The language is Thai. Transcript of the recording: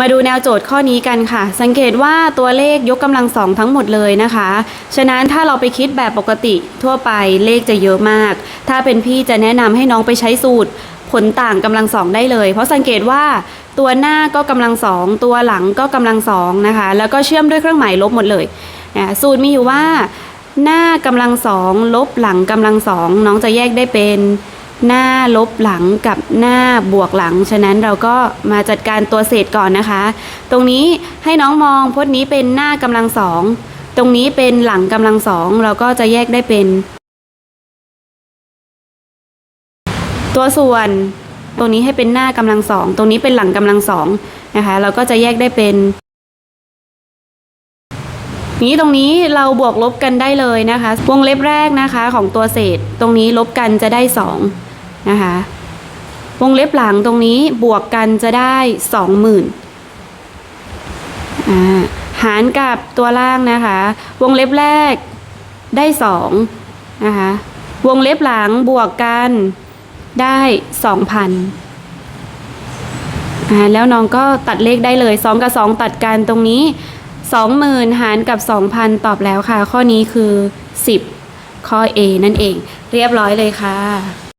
มาดูแนวโจทย์ข้อนี้กันค่ะ สังเกตว่าตัวเลขยกกำลังสองทั้งหมดเลยนะคะ ฉะนั้นถ้าเราไปคิดแบบปกติทั่วไปเลขจะเยอะมาก ถ้าเป็นพี่จะแนะนำให้น้องไปใช้สูตร ผลต่างกำลังสองได้เลย เพราะสังเกตว่าตัวหน้าก็กำลังสองตัวหลังก็กำลังสองนะคะ แล้วก็เชื่อมด้วยเครื่องหมายลบหมดเลยนะสูตรมีอยู่ว่า หน้ากำลังสองลบหลังกำลังสองน้องจะแยกได้เป็น หน้าลบหลังกับหน้าบวกหลัง ฉะนั้นเราก็มาจัดการตัวเศษก่อนนะคะ ตรงนี้ให้น้องมองพจน์นี้เป็นหน้ากำลังสอง ตรงนี้เป็นหลังกำลังสอง เราก็จะแยกได้เป็น ตัวส่วน ตรงนี้ให้เป็นหน้ากำลังสอง ตรงนี้เป็นหลังกำลังสองนะคะ เราก็จะแยกได้เป็นนี้ตรงนี้เราบวกลบกันได้เลยนะคะ วงเล็บแรกนะคะของตัวเศษ ตรงนี้ลบกันจะได้สอง นะคะ วงเล็บหลังตรงนี้บวกกันจะได้สองหมื่นหารกับตัวล่างนะคะ วงเล็บแรกได้สองนะคะ วงเล็บหลังบวกกันได้สองพันอ่าแล้วน้องก็ตัดเลขได้เลยสองกับสองตัดกันตรงนี้สองหมื่นหารกับสองพันตอบแล้วค่ะ ข้อนี้คือสิบข้อ A นั่นเอง เรียบร้อยเลยค่ะ